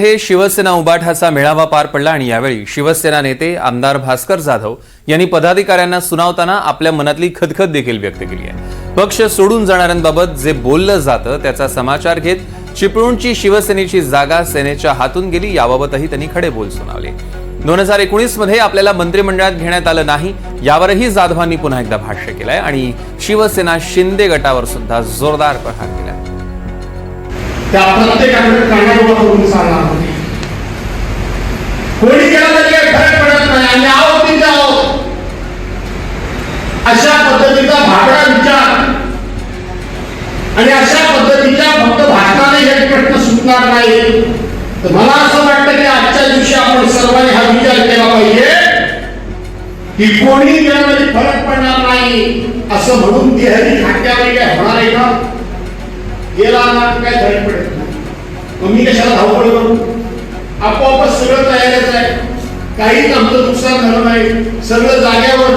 हे शिवसेना उबाठाचा मेळावा पार पडला आणि यावेळी शिवसेना नेते आमदार भास्कर जाधव यांनी पदाधिकाऱ्यांना सुनावताना आपल्या मनातली खदखद देखील व्यक्त केली आहे. पक्ष सोडून जाणाऱ्यांबाबत जे बोललं जातं त्याचा समाचार घेत चिपळूणची शिवसेनेची जागा सेनेच्या हातून गेली याबाबतही त्यांनी खडे बोल सुनावले. दोन हजार एकोणीसमध्ये आपल्याला मंत्रिमंडळात घेण्यात आलं नाही यावरही जाधवांनी पुन्हा एकदा भाष्य केलंय आणि शिवसेना शिंदे गटावर सुद्धा जोरदार प्रहार केला. त्या प्रत्येकाकडे कानाडोळा करून चालणार होते. कोणी केला तरी काही फरक पडत नाही. आणि आहोत तिथे आहोत. अशा पद्धतीचा भागडा विचार. आणि अशा पद्धतीच्या फक्त भाषणाने हे प्रश्न सुटणार नाही. तर मला असं वाटतं की आजच्या दिवशी आपण सर्वांनी हा विचार केला पाहिजे की कोणी केला तरी फरक पडणार नाही असं म्हणून देहरी खात्यावर काय गेला ना काय फरक पडत नाही मग मी कशाला धावपळ करू? आपोआपच सगळं तयारच आहे. काहीच आमचं नुकसान झालं नाही. सगळं जाग्यावर